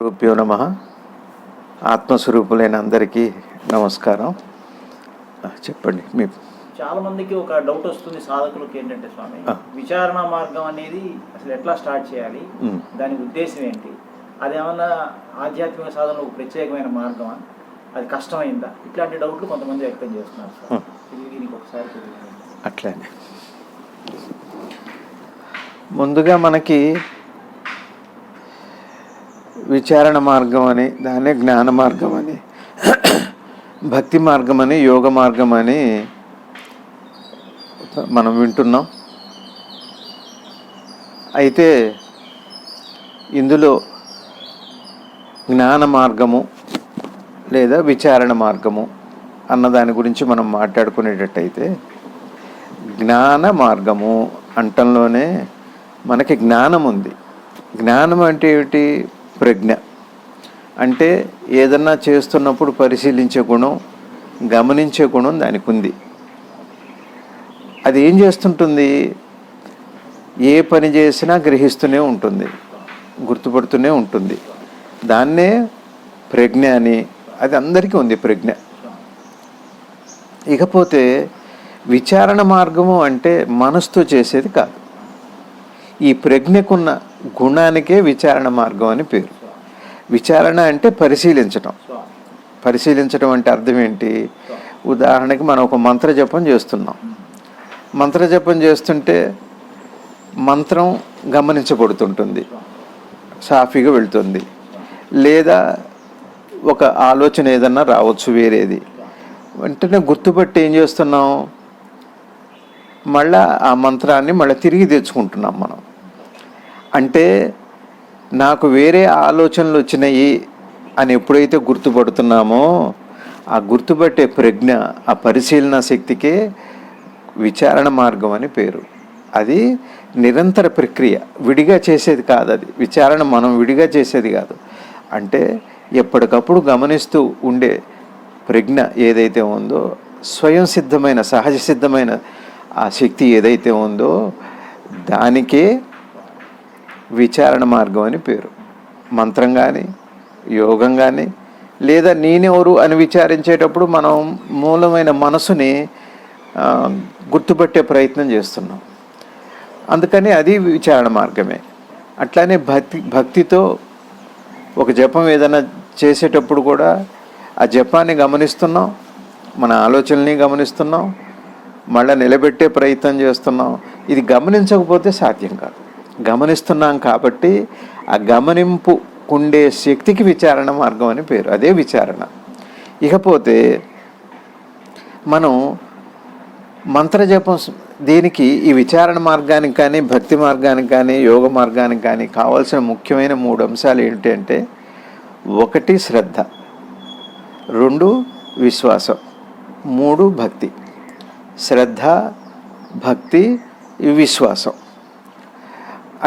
రూప్యో నమ ఆత్మస్వరూపులైన అందరికీ నమస్కారం చెప్పండి మీ చాలా మందికి ఒక డౌట్ వస్తుంది సాధకులకు ఏంటంటే స్వామి. విచారణ మార్గం అనేది అసలు ఎట్లా స్టార్ట్ చేయాలి. దాని ఉద్దేశం ఏంటి అది ఏమన్నా ఆధ్యాత్మిక సాధనలో ఒక ప్రత్యేకమైన మార్గమా అది కష్టమైందా ఇట్లాంటి డౌట్లు కొంతమంది వ్యక్తం చేస్తున్నారు సార్ ఉమ్. ఇది దీనికి ఒకసారి తెలియజేయండి. అట్లనే ముందుగా మనకి విచారణ మార్గం అని దాన్నే జ్ఞాన మార్గం అని భక్తి మార్గం అని యోగ మార్గం అని మనం వింటున్నాం. అయితే ఇందులో జ్ఞాన మార్గము లేదా విచారణ మార్గము అన్న దాని గురించి మనం మాట్లాడుకునేటట్టయితే జ్ఞాన మార్గము అంటంలోనే మనకి జ్ఞానం ఉంది జ్ఞానం అంటే ఏమిటి? ప్రజ్ఞ. అంటే ఏదన్నా చేస్తున్నప్పుడు పరిశీలించే గుణం గమనించే గుణం దానికి ఉంది. అది ఏం చేస్తుంటుంది? ఏ పని చేసినా గ్రహిస్తూనే ఉంటుంది. గుర్తుపడుతూనే ఉంటుంది. దాన్నే ప్రజ్ఞ అని అది అందరికీ ఉంది ప్రజ్ఞ. ఇకపోతే విచారణ మార్గము అంటే మనసుతో చేసేది కాదు. ఈ ప్రజ్ఞకున్న గుణానికే విచారణ మార్గం అని పేరు. విచారణ అంటే పరిశీలించటం. పరిశీలించడం అంటే అర్థం ఏంటి? ఉదాహరణకి మనం ఒక మంత్ర జపం చేస్తున్నాం. మంత్ర జపం చేస్తుంటే మంత్రం గమనించబడుతుంటుంది. సాఫీగా వెళుతుంది. లేదా ఒక ఆలోచన ఏదన్నా రావచ్చు వేరేది. వెంటనే గుర్తుపట్టి ఏం చేస్తున్నాం? మళ్ళా ఆ మంత్రాన్ని మళ్ళీ తిరిగి తెచ్చుకుంటున్నాం మనం. అంటే నాకు వేరే ఆలోచనలు వచ్చినాయి అని ఎప్పుడైతే గుర్తుపడుతున్నామో ఆ గుర్తుపట్టే ప్రజ్ఞ ఆ పరిశీలన శక్తికే విచారణ మార్గం అని పేరు. అది నిరంతర ప్రక్రియ. విడిగా చేసేది కాదు అది. విచారణ మనం విడిగా చేసేది కాదు. అంటే ఎప్పటికప్పుడు గమనిస్తూ ఉండే ప్రజ్ఞ ఏదైతే ఉందో స్వయం సిద్ధమైన సహజ సిద్ధమైన ఆ శక్తి ఏదైతే ఉందో దానికే విచారణ మార్గం అని పేరు. మంత్రం కానీ యోగం కానీ లేదా నేనెవరు అని విచారించేటప్పుడు మనం మూలమైన మనసుని గుర్తుపెట్టే ప్రయత్నం చేస్తున్నాం. అందుకని అది విచారణ మార్గమే. అట్లానే భక్తి భక్తితో ఒక జపం ఏదైనా చేసేటప్పుడు కూడా ఆ జపాన్ని గమనిస్తున్నాం మన ఆలోచనల్ని గమనిస్తున్నాం మళ్ళీ నిలబెట్టే ప్రయత్నం చేస్తున్నాం. ఇది గమనించకపోతే సాధ్యం కాదు. గమనిస్తున్నాం కాబట్టి ఆ గమనింపు ఉండే శక్తికి విచారణ మార్గం అని పేరు. అదే విచారణ. ఇకపోతే మనం మంత్రజపం దీనికి ఈ విచారణ మార్గానికి కానీ భక్తి మార్గానికి కానీ యోగ మార్గానికి కానీ కావాల్సిన ముఖ్యమైన మూడు అంశాలు ఏంటంటే ఒకటి శ్రద్ధ రెండు విశ్వాసం మూడు భక్తి. శ్రద్ధ భక్తి విశ్వాసం.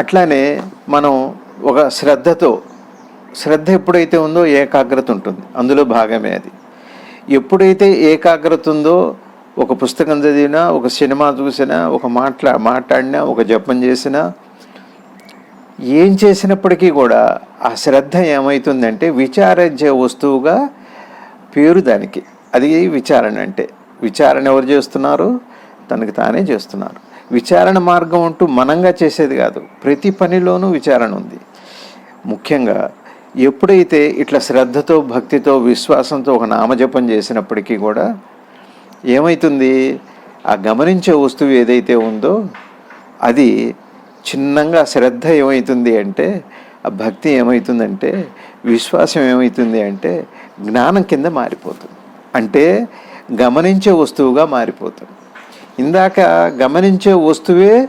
అట్లానే మనం ఒక శ్రద్ధతో శ్రద్ధ ఎప్పుడైతే ఉందో ఏకాగ్రత ఉంటుంది. అందులో భాగమే అది. ఎప్పుడైతే ఏకాగ్రత ఉందో ఒక పుస్తకం చదివినా ఒక సినిమా చూసినా ఒక మాట్లా మాట్లాడినా ఒక జపం చేసినా ఏం చేసినప్పటికీ కూడా ఆ శ్రద్ధ ఏమవుతుందంటే విచారించే వస్తువుగా పేరు దానికి. అది విచారణ అంటే. విచారణ ఎవరు చేస్తున్నారు? తనకు తానే చేస్తున్నారు. విచారణ మార్గం అంటూ మనంగా చేసేది కాదు. ప్రతి పనిలోనూ విచారణ ఉంది. ముఖ్యంగా ఎప్పుడైతే ఇట్లా శ్రద్ధతో భక్తితో విశ్వాసంతో ఒక నామజపం చేసినప్పటికీ కూడా ఏమవుతుంది ఆ గమనించే వస్తువు ఏదైతే ఉందో అది చిన్నంగా శ్రద్ధ ఏమవుతుంది అంటే ఆ భక్తి ఏమవుతుందంటే విశ్వాసం ఏమవుతుంది అంటే జ్ఞానం కింద మారిపోతుంది. అంటే గమనించే వస్తువుగా మారిపోతుంది. ఇందాక గమనించే వస్తువే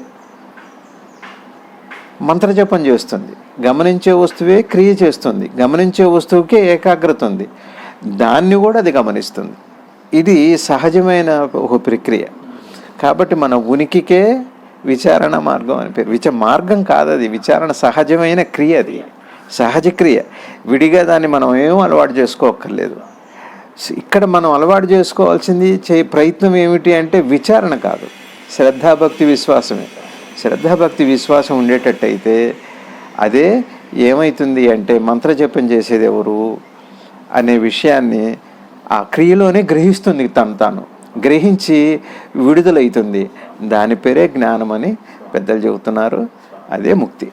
మంత్రజపం చేస్తుంది. గమనించే వస్తువే క్రియ చేస్తుంది. గమనించే వస్తువుకే ఏకాగ్రత ఉంది. దాన్ని కూడా అది గమనిస్తుంది. ఇది సహజమైన ఒక ప్రక్రియ. కాబట్టి మన ఉనికికే విచారణ మార్గం అని పేరు. విచ మార్గం కాదు అది విచారణ సహజమైన క్రియ అది. సహజ క్రియ. విడిగా దాన్ని మనం ఏం అలవాటు చేసుకోక్కర్లేదు. ఇక్కడ మనం అలవాటు చేసుకోవాల్సింది చే ప్రయత్నం ఏమిటి అంటే విచారణ కాదు. శ్రద్ధాభక్తి విశ్వాసమే. శ్రద్ధాభక్తి విశ్వాసం ఉండేటట్టయితే అదే ఏమవుతుంది అంటే మంత్రజపం చేసేది ఎవరు అనే విషయాన్ని ఆ క్రియలోనే గ్రహిస్తుంది తను తాను. గ్రహించి విడుదలవుతుంది దాని పేరే జ్ఞానం అని పెద్దలు చెబుతున్నారు. అదే ముక్తి.